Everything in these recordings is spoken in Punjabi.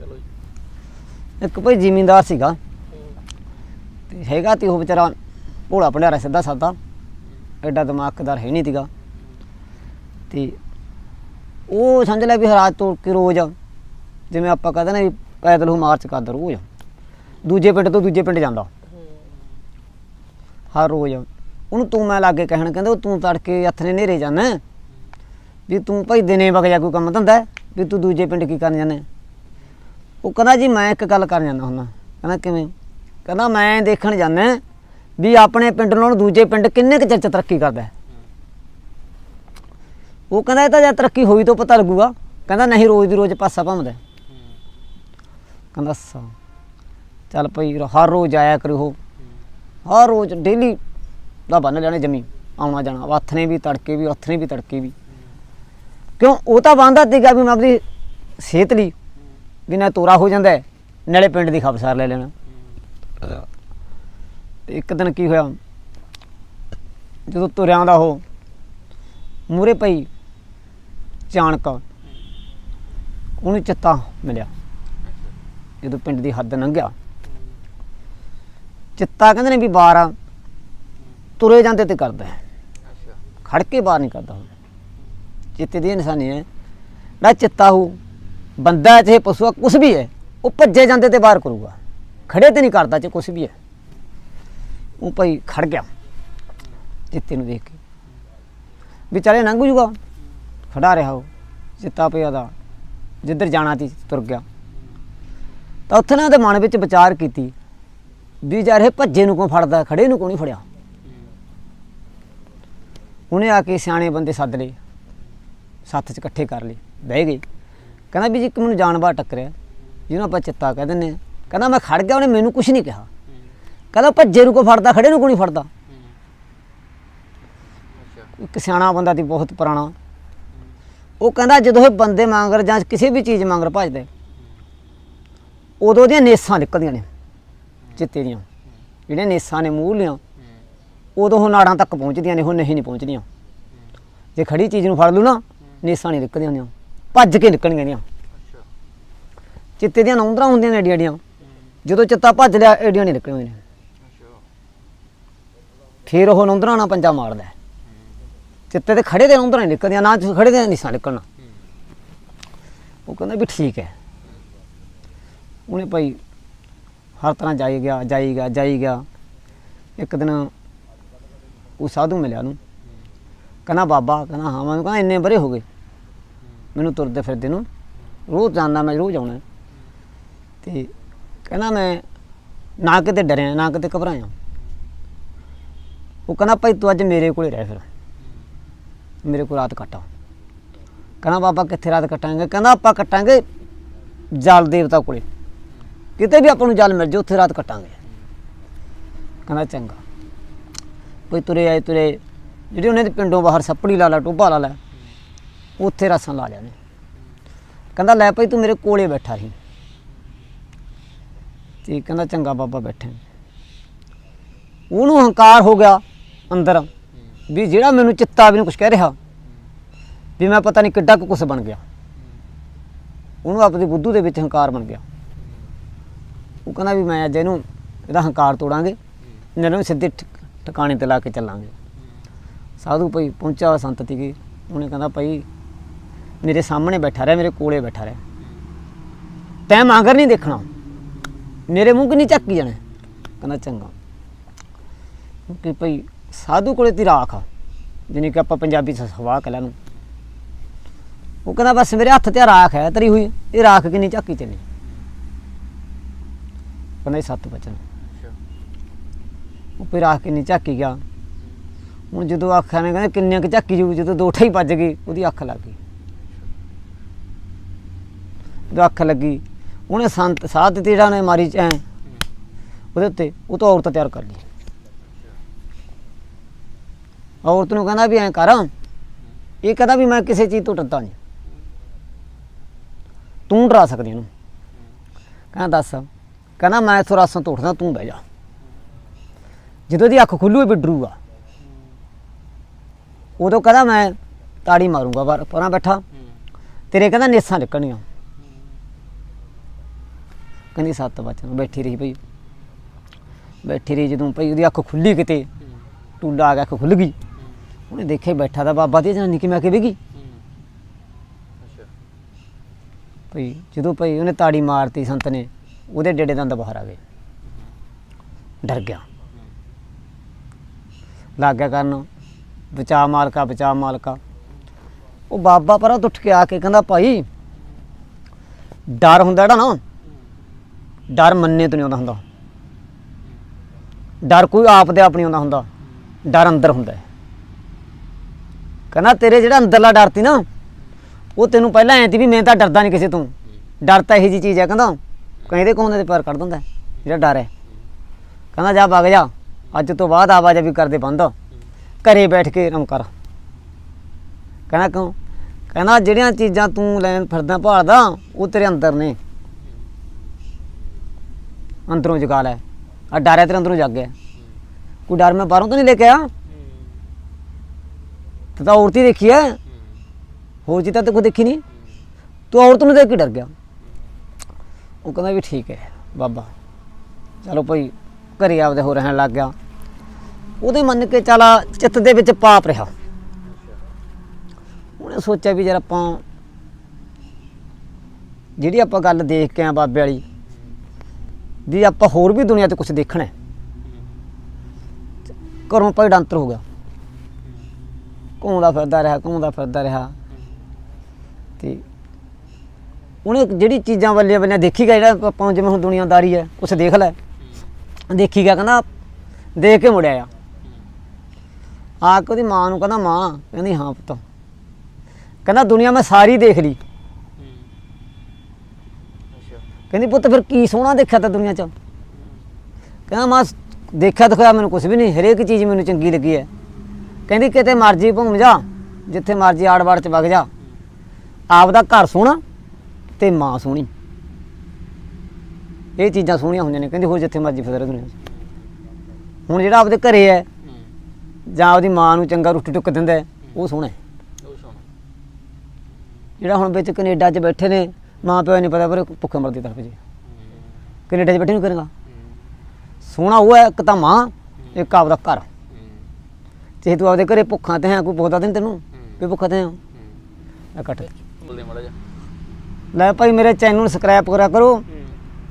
ਚਲੋ ਜੀ। ਇੱਕ ਭਾਈ ਜ਼ਿਮੀਂਦਾਰ ਸੀਗਾ। ਤੇ ਹੈਗਾ ਤੇ ਉਹ ਵਿਚਾਰਾ ਭੋਲਾ ਭੰਡਾਰਾ ਸਿੱਧਾ ਸਾਦਾ। ਐਡਾ ਦਿਮਾਗਦਾਰ ਹੈ ਨਹੀਂ ਤੀਗਾ ਤੇ ਉਹ ਸਮਝ ਲੈ ਵੀ ਹਰਾਜ ਤੋੜ ਕੇ ਰੋਜ਼ ਜਿਵੇਂ ਆਪਾਂ ਕਹਿੰਦੇ ਨੇ ਵੀ ਪੈਦਲ ਉਹ ਮਾਰਚ ਕਰਦਾ ਰੋਜ਼। ਦੂਜੇ ਪਿੰਡ ਤੋਂ ਦੂਜੇ ਪਿੰਡ ਜਾਂਦਾ। ਹਰ ਰੋਜ਼। ਉਹਨੂੰ ਤੂੰ ਮੈਂ ਲਾਗੇ ਕਹਿਣ ਕਹਿੰਦਾ ਉਹ ਤੂੰ ਤੜਕੇ ਹੱਥ ਨੇ ਨੇਰੇ ਜਾਣਾ। ਵੀ ਤੂੰ ਭਾਈ ਦਿਨੇ ਵਗ ਜਾ ਕੋਈ ਕੰਮ ਧੰਦਾ। ਹੈ, ਵੀ ਤੂੰ ਦੂਜੇ ਪਿੰਡ ਕੀ ਕਰਨ ਜਾਣਾ। ਉਹ ਕਹਿੰਦਾ ਜੀ ਮੈਂ ਇੱਕ ਗੱਲ ਕਰਨ ਜਾਂਦਾ ਹੁੰਦਾ। ਕਹਿੰਦਾ ਕਿਵੇਂ? ਕਹਿੰਦਾ ਮੈਂ ਦੇਖਣ ਜਾਂਦਾ ਵੀ ਆਪਣੇ ਪਿੰਡ ਨਾਲੋਂ ਦੂਜੇ ਪਿੰਡ ਕਿੰਨੇ ਕੁ ਚਿਰ 'ਚ ਤਰੱਕੀ ਕਰਦਾ ਉਹ ਕਹਿੰਦਾ ਇਹ ਤਾਂ ਜਦ ਤਰੱਕੀ ਹੋਈ ਤੋਂ ਪਤਾ ਲੱਗੂਗਾ। ਕਹਿੰਦਾ ਨਹੀਂ ਰੋਜ਼ ਦੀ ਰੋਜ਼ ਪਾਸਾ ਭੰਮਦਾ ਕਹਿੰਦਾ ਅੱਛਾ ਚੱਲ ਭਈ ਹਰ ਰੋਜ਼ ਆਇਆ ਕਰਿਓ ਹਰ ਰੋਜ਼ ਡੇਲੀ ਦਾ ਬੰਨ ਲੈਣੇ ਜਮੀ ਆਉਣਾ ਜਾਣਾ। ਹੱਥ ਵੀ, ਤੜਕੇ ਵੀ ਹੱਥ ਵੀ ਤੜਕੇ ਵੀ। ਕਿਉਂ? ਉਹ ਤਾਂ ਬੰਦਾ ਤੀਗਾ ਵੀ ਮੈਂ ਆਪਣੀ ਸਿਹਤ ਲਈ ਵੀ ਨਾ ਤੋਰਾ ਹੋ ਜਾਂਦਾ ਹੈ, ਨਾਲੇ ਪਿੰਡ ਦੀ ਖਬਰਸਾਰ ਲੈ ਲੈਣਾ। ਤੇ ਇੱਕ ਦਿਨ ਕੀ ਹੋਇਆ? ਜਦੋਂ ਤੁਰਿਆਂ ਆਉਂਦਾ ਉਹ ਮੂਰੇ ਪਈ ਚਾਣਕ ਉਹਨੂੰ ਚਿੱਤਾ ਮਿਲਿਆ। ਜਦੋਂ ਪਿੰਡ ਦੀ ਹੱਦ ਲੰਘਿਆ ਚਿੱਤਾ ਕਹਿੰਦੇ ਨੇ ਵੀ ਬਾਹਰ ਆ, ਤੁਰੇ ਜਾਂਦੇ ਤੇ ਕਰਦਾ ਹੈ। ਖੜ ਕੇ ਬਾਹਰ ਨਹੀਂ ਕਰਦਾ। ਹੁਣ ਚਿੱਤੇ ਦੀ ਨਿਸ਼ਾਨੀ ਹੈ ਨਾ ਚਿੱਤਾ ਹੋ ਬੰਦਾ ਚਾਹੇ ਪਸ਼ੂ ਆ, ਕੁਛ ਵੀ ਹੈ, ਉਹ ਭੱਜੇ ਜਾਂਦੇ ਤੇ ਬਾਹਰ ਕਰੂਗਾ। ਖੜੇ ਤੇ ਨਹੀਂ ਕਰਦਾ ਚਾਹੇ ਕੁਛ ਵੀ ਹੈ। ਉਹ ਭਾਈ ਖੜ ਗਿਆ, ਚਿੱਤੇ ਨੂੰ ਦੇਖ ਕੇ। ਵਿਚਾਰੇ ਲੰਘ ਜੂਗਾ, ਖੜਾ ਰਿਹਾ ਉਹ, ਚਿੱਤਾ ਪਿਆ ਦਾ ਜਿੱਧਰ ਜਾਣਾ ਸੀ, ਤੁਰ ਗਿਆ। ਤਾਂ ਉੱਥੇ ਨਾ ਉਹਦੇ ਮਨ ਵਿੱਚ ਵਿਚਾਰ ਕੀਤੀ, ਵੀ ਯਾਰ ਇਹ ਭੱਜੇ ਨੂੰ ਕਿਉਂ ਫੜਦਾ, ਖੜੇ ਨੂੰ ਕਿਉਂ ਨਹੀਂ ਫੜਿਆ? ਉਹਨੇ ਆ ਕੇ ਸਿਆਣੇ ਬੰਦੇ ਸੱਦ ਲਏ, ਸੱਥ 'ਚ ਇਕੱਠੇ ਕਰ ਲਏ, ਬਹਿ ਗਏ। ਕਹਿੰਦਾ ਵੀ ਜੀ ਇੱਕ ਮੈਨੂੰ ਜਾਨਵਰ ਟੱਕਰਿਆ, ਜਿਹਨੂੰ ਆਪਾਂ ਚਿੱਤਾ ਕਹਿ ਦਿੰਦੇ ਆ ਕਹਿੰਦਾ ਮੈਂ ਖੜ ਗਿਆ, ਉਹਨੇ ਮੈਨੂੰ ਕੁਝ ਨਹੀਂ ਕਿਹਾ। ਕਹਿੰਦਾ ਭੱਜੇ ਨੂੰ ਕੋ ਫੜਦਾ, ਖੜੇ ਨੂੰ ਕੋ ਨਹੀਂ ਫੜਦਾ? ਇੱਕ ਸਿਆਣਾ ਬੰਦਾ ਸੀ, ਬਹੁਤ ਪੁਰਾਣਾ। ਉਹ ਕਹਿੰਦਾ ਜਦੋਂ ਇਹ ਬੰਦੇ ਮੰਗਰ ਜਾਂ ਕਿਸੇ ਵੀ ਚੀਜ਼ ਮੰਗਰ ਭੱਜਦੇ, ਉਦੋਂ ਦੀਆਂ ਨੇਸਾਂ ਨਿਕਲਦੀਆਂ ਨੇ, ਚਿੱਤੇ ਦੀਆਂ। ਜਿਹੜੀਆਂ ਨੇਸਾਂ ਨੇ ਮੂਹਲੀਆਂ ਉਦੋਂ ਉਹ ਨਾੜਾਂ ਤੱਕ ਪਹੁੰਚਦੀਆਂ ਨੇ ਉਹ ਨਹੀਂ ਨਹੀਂ ਪਹੁੰਚਦੀਆਂ। ਜੇ ਖੜੀ ਚੀਜ਼ ਨੂੰ ਫੜ ਲੂ ਨਾ, ਨੇਸਾਂ ਨਹੀਂ ਨਿਕਲਦੀਆਂ ਹੁੰਦੀਆਂ। ਭੱਜ ਕੇ ਨਿਕਲਣਗੀਆਂ ਦੀਆਂ ਅੱਛਾ। ਚਿੱਤੇ ਦੀਆਂ ਨੌਂਦਰਾਂ ਹੁੰਦੀਆਂ ਨੇ ਏਡੀਆਂ ਏਡੀਆਂ ਜਦੋਂ ਚਿੱਤਾ ਭੱਜ ਲਿਆ ਏਡੀਆਂ ਨਹੀਂ ਨਿਕਲਦੀਆਂ ਨੇ। ਅੱਛਾ। ਫਿਰ ਉਹ ਨੌਂਦਰਾਂ ਨਾਲ ਪੰਜਾ ਮਾਰਦਾ। ਚਿੱਤੇ ਤੇ ਖੜੇ ਦੇ ਨੌਂਦਰਾਂ ਨਹੀਂ ਨਿਕਲਦੀਆਂ ਨਾ ਖੜੇ ਦੇ ਨਿਸ਼ਾਨ ਨਿਕਲਣਾ। ਉਹ ਕਹਿੰਦਾ ਵੀ ਠੀਕ ਹੈ। ਉਹਨੇ ਭਾਈ ਹਰ ਤਰ੍ਹਾਂ ਜਾਈ ਗਿਆ ਜਾਈ ਗਿਆ ਜਾਈ ਗਿਆ। ਇੱਕ ਦਿਨ ਉਹ ਸਾਧੂ ਮਿਲਿਆ ਨੂੰ ਕਹਿੰਦਾ ਬਾਬਾ ਕਹਿੰਦਾ ਹਾਂ ਮੈਨੂੰ ਕਹਿੰਦਾ ਇੰਨੇ ਬਰੇ ਹੋ ਗਏ। ਮੈਨੂੰ ਤੁਰਦੇ ਫਿਰਦੇ ਨੂੰ ਰੋਜ਼ ਜਾਂਦਾ ਮੈਂ ਰੋਜ਼ ਆਉਣਾ। ਤੇ ਕਹਿੰਦਾ ਮੈਂ ਨਾ ਕਿਤੇ ਡਰਿਆ, ਨਾ ਕਿਤੇ ਘਬਰਾਇਆ। ਉਹ ਕਹਿੰਦਾ, ਭਾਈ ਤੂੰ ਅੱਜ ਮੇਰੇ ਕੋਲੇ ਰਹਿ ਫਿਰ। ਮੇਰੇ ਕੋਲ ਰਾਤ ਕੱਟਾ ਕਹਿੰਦਾ, ਬਾਬਾ ਕਿੱਥੇ ਰਾਤ ਕੱਟਾਂਗੇ? ਕਹਿੰਦਾ, ਆਪਾਂ ਕੱਟਾਂਗੇ ਜਲ ਦੇਵਤਾ ਕੋਲੇ। ਕਿਤੇ ਵੀ ਆਪਾਂ ਨੂੰ ਜਲ ਮਿਲ ਜੇ, ਉੱਥੇ ਰਾਤ ਕੱਟਾਂਗੇ। ਕਹਿੰਦਾ, ਚੰਗਾ। ਕੋਈ ਤੁਰੇ ਆਏ ਤੁਰੇ, ਜਿਹੜੇ ਉਹਨੇ ਦੇ ਪਿੰਡੋਂ ਬਾਹਰ ਸੱਪੜੀ ਲਾ ਲਾ, ਟੋਭਾ ਲਾ ਲੈ ਉੱਥੇ ਰਸਾਂ ਲਾ ਲਿਆ ਜਾਣੇ ਕਹਿੰਦਾ, ਲੈ ਭਾਈ, ਤੂੰ ਮੇਰੇ ਕੋਲੇ ਬੈਠਾ ਸੀ ਤੇ ਕਹਿੰਦਾ, ਚੰਗਾ ਬਾਬਾ, ਬੈਠਾ ਉਹਨੂੰ ਹੰਕਾਰ ਹੋ ਗਿਆ ਅੰਦਰ ਵੀ ਜਿਹੜਾ ਮੈਨੂੰ ਚਿੱਤਾ ਵੀ ਨੂੰ ਕੁਝ ਕਹਿ ਰਿਹਾ, ਵੀ ਮੈਂ ਪਤਾ ਨਹੀਂ ਕਿੱਡਾ ਕੁ ਕੁਛ ਬਣ ਗਿਆ। ਉਹਨੂੰ ਆਪਣੀ ਬੁੱਧੂ ਦੇ ਵਿੱਚ ਹੰਕਾਰ ਬਣ ਗਿਆ। ਉਹ ਕਹਿੰਦਾ ਵੀ ਮੈਂ ਅੱਜ ਇਹਨੂੰ, ਇਹਦਾ ਹੰਕਾਰ ਤੋੜਾਂਗੇ, ਇਹਨਾਂ ਨੂੰ ਸਿੱਧੇ ਟਿਕਾਣੇ ਤੇ ਲਾ ਕੇ ਚੱਲਾਂਗੇ। ਸਾਧੂ ਭਾਈ ਪਹੁੰਚਿਆ ਹੋਇਆ ਸੰਤ ਤੀਗੇ। ਉਹਨੇ ਕਹਿੰਦਾ, ਭਾਈ ਮੇਰੇ ਸਾਹਮਣੇ ਬੈਠਾ ਰਿਹਾ, ਮੇਰੇ ਕੋਲੇ ਬੈਠਾ ਰਿਹਾ। ਤੈਂ ਮਾਂਗਰ ਨਹੀਂ ਦੇਖਣਾ। ਮੇਰੇ ਮੂੰਹ ਕਿ ਨਹੀਂ ਚੱਕੀ ਜਾਣਾ। ਕਹਿੰਦਾ, ਚੰਗਾ। ਕਿ ਭਈ, ਸਾਧੂ ਕੋਲੇ ਤੀ ਰਾਖ ਆ ਜਿਹਨੇ ਕਿ ਆਪਾਂ ਪੰਜਾਬੀ ਚ ਹਵਾ ਕਲਾ ਨੂੰ ਉਹ ਕਹਿੰਦਾ, ਬਸ ਮੇਰੇ ਹੱਥ ਤੇ ਰਾਖ ਹੈ, ਤਰੀ ਹੋਈ। ਇਹ ਰਾਖ ਕਿੰਨੀ ਝਾਕੀ ਚੱਲੀ ਕਹਿੰਦਾ ਸੱਤ ਬਚਨ। ਉਹ ਫਿਰ ਰਾਖ ਕਿੰਨੀ ਝਾਕੀ ਗਿਆ। ਹੁਣ ਜਦੋਂ ਅੱਖਾਂ ਨੇ, ਕਹਿੰਦੇ, ਕਿੰਨੀਆਂ ਕਿ ਝਾਕੀ ਜੂ ਜਦੋਂ ਦੋ ਠਾਈ ਵੱਜ ਗਈ ਉਹਦੀ ਅੱਖ ਲੱਗ ਗਈ। ਅੱਖ ਲੱਗੀ। ਉਹਨੇ ਸੰਤ ਸਾਧ ਤੇ ਜਿਹੜਾ ਨੇ ਮਾਰੀ ਐ। ਉਹਦੇ ਉੱਤੇ ਉਹ ਤੋਂ ਔਰਤ ਤਿਆਰ ਕਰ ਲਈ। ਔਰਤ ਨੂੰ ਕਹਿੰਦਾ ਵੀ ਐਂ ਕਰ। ਇਹ ਕਹਿੰਦਾ ਵੀ ਮੈਂ ਕਿਸੇ ਚੀਜ਼ ਤੋਂ ਡਰਦਾ ਨਹੀਂ। ਤੂੰ ਡਰਾ ਸਕਦੀ ਇਹਨੂੰ ਕਹਿੰਦਾ ਦੱਸ। ਕਹਿੰਦਾ ਮੈਂ ਇੱਥੋਂ ਤੋਂ ਉੱਠਦਾ, ਤੂੰ ਬਹਿ ਜਾ। ਜਦੋਂ ਦੀ ਅੱਖ ਖੁੱਲੂ ਇਹ ਡਰੂਗਾ। ਉਦੋਂ ਕਹਿੰਦਾ ਮੈਂ ਤਾੜੀ ਮਾਰੂੰਗਾ, ਪਰ ਪਰਾਂ ਬੈਠਾ। ਤੇਰੇ ਕਹਿੰਦਾ ਨੇਸਾਂ ਨਿਕਲਣੀਆਂ। ਕਹਿੰਦੀ ਸੱਤ ਵਚਨ ਬੈਠੀ ਰਹੀ ਭਈ। ਬੈਠੀ ਰਹੀ ਜਦੋਂ ਭਈ ਉਹਦੀ ਅੱਖ ਖੁੱਲੀ ਕਿਤੇ ਟੁੱਲਾ ਆ ਗਿਆ ਅੱਖ ਖੁੱਲ ਗਈ। ਉਹਨੇ ਦੇਖਿਆ ਬੈਠਾ ਦਾ ਬਾਬਾ ਤੇ ਜਨਾਨੀ ਕਿਵੇਂ ਆ ਕੇ ਬਹਿ ਭਈ ਜਦੋਂ ਭਈ ਉਹਨੇ ਤਾੜੀ ਮਾਰਤੀ ਸੰਤ ਨੇ, ਉਹਦੇ ਡੇਡੇ ਦੰਦ ਬਾਹਰ ਆ ਗਏ। ਡਰ ਗਿਆ। ਲੱਗ ਗਿਆ ਕਰਨ, ਬਚਾ ਮਾਲਕਾ ਬਚਾ ਮਾਲਕਾ। ਉਹ ਬਾਬਾ ਪਰਾਂ ਉੱਠ ਕੇ ਆ ਕੇ ਕਹਿੰਦਾ, ਭਾਈ, ਡਰ ਹੁੰਦਾ ਜਿਹੜਾ ਨਾ ਡਰ ਮੰਨੇ ਤੋਂ ਨਹੀਂ ਆਉਂਦਾ ਹੁੰਦਾ। ਡਰ ਕੋਈ ਆਪ ਦੇ ਆਪ ਨਹੀਂ ਆਉਂਦਾ ਹੁੰਦਾ। ਡਰ ਅੰਦਰ ਹੁੰਦਾ ਹੈ। ਕਹਿੰਦਾ ਤੇਰੇ ਜਿਹੜਾ ਅੰਦਰਲਾ ਡਰ ਤੀ ਨਾ, ਉਹ ਤੈਨੂੰ ਪਹਿਲਾਂ ਐਂ ਤੀ ਵੀ ਮੈਂ ਤਾਂ ਡਰਦਾ ਨਹੀਂ ਕਿਸੇ ਤੋਂ। ਡਰ ਤਾਂ ਇਹੋ ਜੀ ਚੀਜ਼ ਹੈ ਕਹਿੰਦਾ। ਕਹਿੰਦੇ ਕੋਹਦੇ ਤੇ ਪੈਰ ਕੱਢ ਦਿੰਦਾ ਜਿਹੜਾ ਡਰ ਹੈ। ਕਹਿੰਦਾ ਜਾ ਵਗ ਜਾ, ਅੱਜ ਤੋਂ ਬਾਅਦ ਆਵਾਜ਼ਾਂ ਕਰਦੇ ਬੰਦ। ਘਰੇ ਬੈਠ ਕੇ ਰਮ ਕਰ। ਕਹਿੰਦਾ ਕਿਉਂ? ਕਹਿੰਦਾ ਜਿਹੜੀਆਂ ਚੀਜ਼ਾਂ ਤੂੰ ਲੈਣ ਫਿਰਦਾ ਭਾਲਦਾ, ਉਹ ਤੇਰੇ ਅੰਦਰ ਨੇ। ਅੰਦਰੋਂ ਜਗਾ ਲੈ। ਆ ਡਰ ਹੈ ਤੇਰੇ ਅੰਦਰੋਂ ਜਾਗ ਗਿਆ ਕੋਈ ਡਰ ਮੈਂ ਬਾਹਰੋਂ ਤਾਂ ਨਹੀਂ ਲੈ ਕੇ ਆਇਆ। ਤੇ ਤਾਂ ਔਰਤ ਹੀ ਦੇਖੀ ਹੈ। ਹੋਰ ਚੀਜ਼ਾਂ ਤਾਂ ਕੋਈ ਦੇਖੀ ਨਹੀਂ। ਤੂੰ ਔਰਤ ਨੂੰ ਦੇਖ ਕੇ ਡਰ ਗਿਆ। ਉਹ ਕਹਿੰਦਾ ਵੀ ਠੀਕ ਹੈ, ਬਾਬਾ। ਚਲੋ ਭਾਈ, ਘਰੇ ਆਪਦੇ ਹੋ ਰਹਿਣ ਲੱਗ ਗਿਆ। ਉਹਦੇ ਮੰਨ ਕੇ ਚਲਾ ਚਿੱਤ ਦੇ ਵਿੱਚ ਪਾਪ ਰਿਹਾ। ਉਹਨੇ ਸੋਚਿਆ ਵੀ ਜਰ ਆਪਾਂ ਜਿਹੜੀ ਆਪਾਂ ਗੱਲ ਦੇਖ ਕੇ ਆ ਬਾਬੇ ਵਾਲੀ ਜੇ, ਆਪਾਂ ਹੋਰ ਵੀ ਦੁਨੀਆ ਤੇ ਕੁਝ ਦੇਖਣਾ ਹੈ। ਘਰੋਂ ਭਾਈ ਡੰਤਰ ਹੋ ਗਿਆ। ਘੁੰਮਦਾ ਫਿਰਦਾ ਰਿਹਾ, ਘੁੰਮਦਾ ਫਿਰਦਾ ਰਿਹਾ। ਤੇ ਉਹਨੇ ਜਿਹੜੀ ਚੀਜ਼ਾਂ ਵੱਲੇ ਵੱਲੇ ਦੇਖੀ ਗਿਆ ਜਿਹੜਾ ਆਪਾਂ ਜਿਵੇਂ ਹੁਣ ਦੁਨੀਆਦਾਰੀ ਹੈ, ਕੁਛ ਦੇਖ ਲੈ। ਦੇਖੀ ਗਿਆ, ਕਹਿੰਦਾ ਦੇਖ ਕੇ ਮੁੜਿਆ ਆ। ਆ ਕੇ ਉਹਦੀ ਮਾਂ ਨੂੰ ਕਹਿੰਦਾ, ਮਾਂ, ਕਹਿੰਦੀ, ਹਾਂ ਪੁੱਤ। ਕਹਿੰਦਾ, ਦੁਨੀਆ ਮੈਂ ਸਾਰੀ ਦੇਖ ਲਈ। ਕਹਿੰਦੀ ਪੁੱਤ ਫਿਰ ਕੀ ਸੋਹਣਾ ਦੇਖਿਆ ਤਾਂ ਦੁਨੀਆ 'ਚ? ਕਹਿੰਦਾ ਮਾਂ ਦੇਖਿਆ ਦਿਖਾਇਆ ਮੈਨੂੰ ਕੁਝ ਵੀ ਨਹੀਂ ਹਰੇਕ ਚੀਜ਼ ਮੈਨੂੰ ਚੰਗੀ ਲੱਗੀ ਹੈ। ਕਹਿੰਦੀ ਕਿਤੇ ਮਰਜ਼ੀ ਘੁੰਮ ਜਾ ਜਿੱਥੇ ਮਰਜ਼ੀ ਆੜ-ਬਾੜ 'ਚ ਵਗ ਜਾ। ਆਪਦਾ ਘਰ ਸੋਹਣਾ ਤੇ ਮਾਂ ਸੋਹਣੀ। ਇਹ ਚੀਜ਼ਾਂ ਸੋਹਣੀਆਂ ਹੁੰਦੀਆਂ ਨੇ। ਕਹਿੰਦੀ ਹੋਰ ਜਿੱਥੇ ਮਰਜ਼ੀ ਰਹੇ ਦੁਨੀਆ 'ਚ। ਹੁਣ ਜਿਹੜਾ ਆਪਦੇ ਘਰੇ ਹੈ ਜਾਂ ਆਪਦੀ ਮਾਂ ਨੂੰ ਚੰਗਾ ਰੋਟੀ ਟੁੱਕ ਦਿੰਦਾ ਉਹ ਸੋਹਣਾ ਹੈ। ਜਿਹੜਾ ਹੁਣ ਵਿੱਚ ਕੈਨੇਡਾ 'ਚ ਬੈਠੇ ਨੇ ਮਾਂ ਪਿਓ ਨੂੰ ਨਹੀਂ ਪਤਾ ਪਰ ਭੁੱਖੇ ਮਰਦੀ ਤਰਫ ਜੀ। ਕੈਨੇਡਾ 'ਚ ਬੈਠੇ ਨੂੰ ਕਰੇਗਾ? ਸੋਹਣਾ ਉਹ ਹੈ ਇੱਕ ਤਾਂ ਮਾਂ ਇੱਕ ਆਪਦਾ ਘਰ। ਜੇ ਤੂੰ ਆਪਦੇ ਘਰੇ ਭੁੱਖਾ ਤੇ ਹੈ ਕੋਈ ਪੁੱਛਦਾ ਤੇ ਨੀ ਤੈਨੂੰ ਵੀ ਭੁੱਖਾ ਤੇ ਮੜਾ ਜਾ ਲੈ ਭਾਈ ਮੇਰੇ ਚੈਨਲ ਨੂੰ ਸਬਸਕ੍ਰਾਈਬ ਕਰਿਆ ਕਰੋ।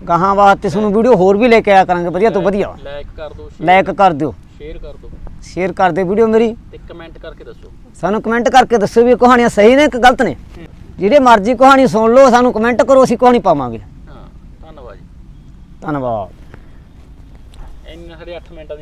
ਗਾਹਾਂ ਵਾਸਤੇ ਤੁਹਾਨੂੰ ਵੀਡੀਓ ਹੋਰ ਵੀ ਲੈ ਕੇ ਆਇਆ ਕਰਾਂਗੇ। ਵਧੀਆ ਤੋਂ ਵਧੀਆ। ਲਾਈਕ ਕਰ ਦਿਓ ਲਾਈਕ ਕਰ ਦਿਓ। ਸ਼ੇਅਰ ਕਰ ਦਿਓ। ਸ਼ੇਅਰ ਕਰ ਦਿਓ ਵੀਡੀਓ ਮੇਰੀ। ਤੇ ਕਮੈਂਟ ਕਰਕੇ ਦੱਸੋ। ਸਾਨੂੰ ਕਮੈਂਟ ਕਰਕੇ ਦੱਸੋ ਵੀ ਕਹਾਣੀਆਂ ਸਹੀ ਨੇ ਕਿ ਗਲਤ ਨੇ। ਜਿਹੜੇ ਮਰਜ਼ੀ ਕਹਾਣੀ ਸੁਣ ਲਓ ਸਾਨੂੰ ਕਮੈਂਟ ਕਰੋ ਅਸੀਂ ਕਹਾਣੀ ਪਾਵਾਂਗੇ। ਹਾਂ ਧੰਨਵਾਦ ਜੀ। ਧੰਨਵਾਦ। ਇੰਨੇ ਸਾਡੇ 8 ਮਿੰਟਾਂ ਦੀ